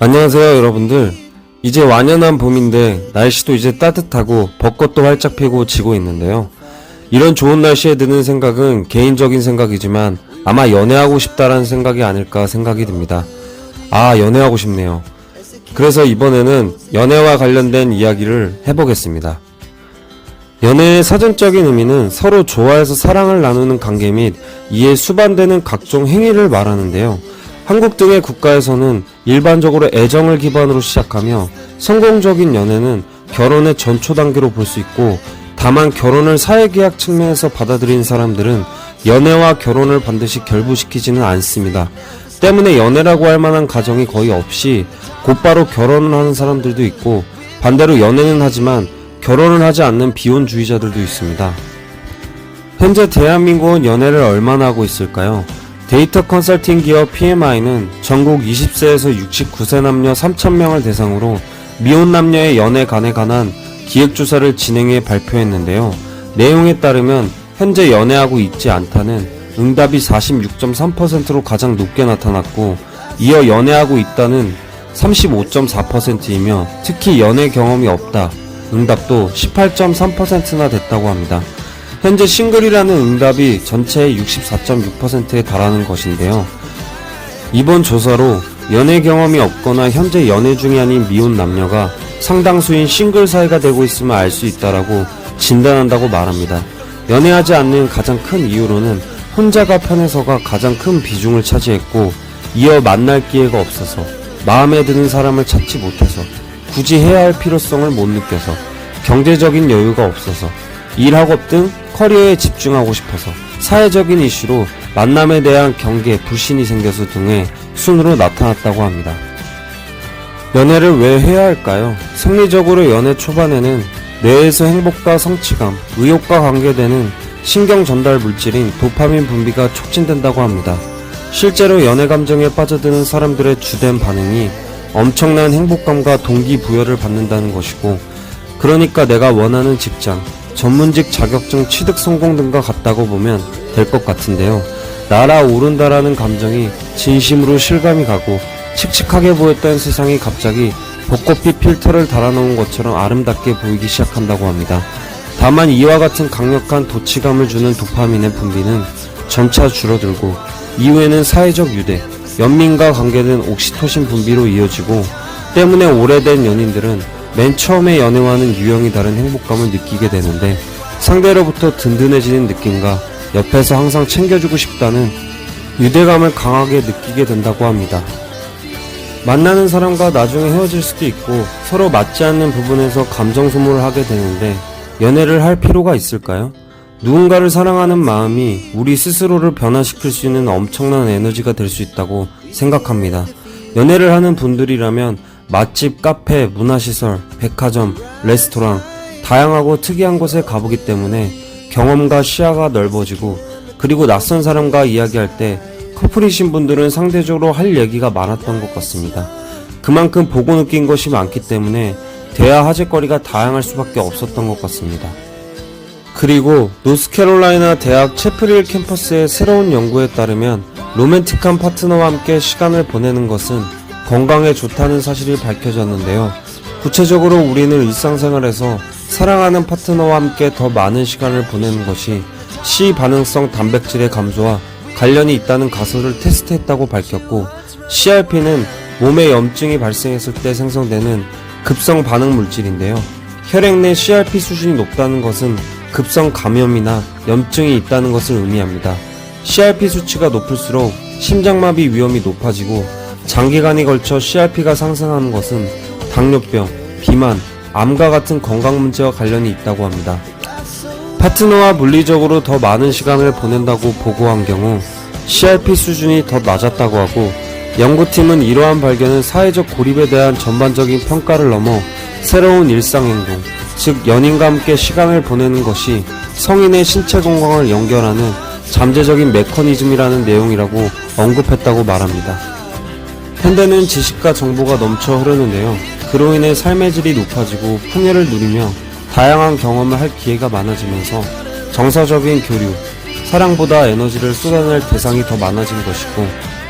안녕하세요 여러분들. 이제 완연한 봄인데 날씨도 이제 따뜻하고 벚꽃도 활짝 피고 지고 있는데요. 이런 좋은 날씨에 드는 생각은 개인적인 생각이지만 아마 연애하고 싶다라는 생각이 아닐까 생각이 듭니다. 아 연애하고 싶네요. 그래서 이번에는 연애와 관련된 이야기를 해보겠습니다. 연애의 사전적인 의미는 서로 좋아해서 사랑을 나누는 관계 및 이에 수반되는 각종 행위를 말하는데요. 한국 등의 국가에서는 일반적으로 애정을 기반으로 시작하며 성공적인 연애는 결혼의 전초 단계로 볼 수 있고 다만 결혼을 사회계약 측면에서 받아들인 사람들은 연애와 결혼을 반드시 결부시키지는 않습니다. 때문에 연애라고 할 만한 가정이 거의 없이 곧바로 결혼을 하는 사람들도 있고 반대로 연애는 하지만 결혼을 하지 않는 비혼주의자들도 있습니다. 현재 대한민국은 연애를 얼마나 하고 있을까요? 데이터 컨설팅 기업 PMI는 전국 20세에서 69세 남녀 3,000명을 대상으로 미혼 남녀의 연애 간에 관한 기획조사를 진행해 발표했는데요. 내용에 따르면 현재 연애하고 있지 않다는 응답이 46.3%로 가장 높게 나타났고 이어 연애하고 있다는 35.4%이며 특히 연애 경험이 없다 응답도 18.3%나 됐다고 합니다. 현재 싱글이라는 응답이 전체의 64.6%에 달하는 것인데요. 이번 조사로 연애 경험이 없거나 현재 연애 중이 아닌 미혼 남녀가 상당수인 싱글 사이가 되고 있음을 알 수 있다라고 진단한다고 말합니다. 연애하지 않는 가장 큰 이유로는 혼자가 편해서가 가장 큰 비중을 차지했고 이어 만날 기회가 없어서 마음에 드는 사람을 찾지 못해서 굳이 해야 할 필요성을 못 느껴서 경제적인 여유가 없어서 일 학업 등 커리어에 집중하고 싶어서 사회적인 이슈로 만남에 대한 경계, 불신이 생겨서 등의 순으로 나타났다고 합니다. 연애를 왜 해야 할까요? 생리적으로 연애 초반에는 뇌에서 행복과 성취감, 의욕과 관계되는 신경 전달 물질인 도파민 분비가 촉진된다고 합니다. 실제로 연애 감정에 빠져드는 사람들의 주된 반응이 엄청난 행복감과 동기부여를 받는다는 것이고, 그러니까 내가 원하는 직장, 전문직 자격증 취득 성공 등과 같다고 보면 될 것 같은데요. 날아오른다라는 감정이 진심으로 실감이 가고 칙칙하게 보였던 세상이 갑자기 벚꽃빛 필터를 달아놓은 것처럼 아름답게 보이기 시작한다고 합니다. 다만 이와 같은 강력한 도취감을 주는 도파민의 분비는 점차 줄어들고 이후에는 사회적 유대, 연민과 관계된 옥시토신 분비로 이어지고 때문에 오래된 연인들은 맨 처음에 연애와는 유형이 다른 행복감을 느끼게 되는데 상대로부터 든든해지는 느낌과 옆에서 항상 챙겨주고 싶다는 유대감을 강하게 느끼게 된다고 합니다. 만나는 사람과 나중에 헤어질 수도 있고 서로 맞지 않는 부분에서 감정 소모를 하게 되는데 연애를 할 필요가 있을까요? 누군가를 사랑하는 마음이 우리 스스로를 변화시킬 수 있는 엄청난 에너지가 될 수 있다고 생각합니다. 연애를 하는 분들이라면 맛집, 카페, 문화시설, 백화점, 레스토랑, 다양하고 특이한 곳에 가보기 때문에 경험과 시야가 넓어지고 그리고 낯선 사람과 이야기할 때 커플이신 분들은 상대적으로 할 얘기가 많았던 것 같습니다. 그만큼 보고 느낀 것이 많기 때문에 대화 화제거리가 다양할 수밖에 없었던 것 같습니다. 그리고 노스캐롤라이나 대학 채프릴 캠퍼스의 새로운 연구에 따르면 로맨틱한 파트너와 함께 시간을 보내는 것은 건강에 좋다는 사실이 밝혀졌는데요. 구체적으로 우리는 일상생활에서 사랑하는 파트너와 함께 더 많은 시간을 보내는 것이 시 반응성 단백질의 감소와 관련이 있다는 가설을 테스트했다고 밝혔고 CRP는 몸에 염증이 발생했을 때 생성되는 급성 반응 물질인데요. 혈액 내 CRP 수준이 높다는 것은 급성 감염이나 염증이 있다는 것을 의미합니다. CRP 수치가 높을수록 심장마비 위험이 높아지고 장기간에 걸쳐 CRP가 상승하는 것은 당뇨병, 비만, 암과 같은 건강 문제와 관련이 있다고 합니다. 파트너와 물리적으로 더 많은 시간을 보낸다고 보고한 경우 CRP 수준이 더 낮았다고 하고 연구팀은 이러한 발견은 사회적 고립에 대한 전반적인 평가를 넘어 새로운 일상행동, 즉 연인과 함께 시간을 보내는 것이 성인의 신체 건강을 연결하는 잠재적인 메커니즘이라는 내용이라고 언급했다고 말합니다. 현대는 지식과 정보가 넘쳐 흐르는데요. 그로 인해 삶의 질이 높아지고 풍요를 누리며 다양한 경험을 할 기회가 많아지면서 정서적인 교류, 사랑보다 에너지를 쏟아낼 대상이 더 많아진 것이고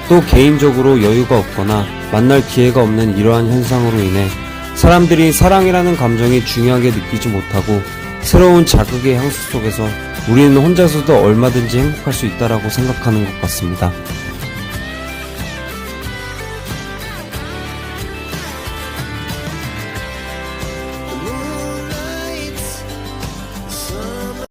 또 개인적으로 여유가 없거나 만날 기회가 없는 이러한 현상으로 인해 사람들이 사랑이라는 감정이 중요하게 느끼지 못하고 새로운 자극의 향수 속에서 우리는 혼자서도 얼마든지 행복할 수 있다라고 생각하는 것 같습니다.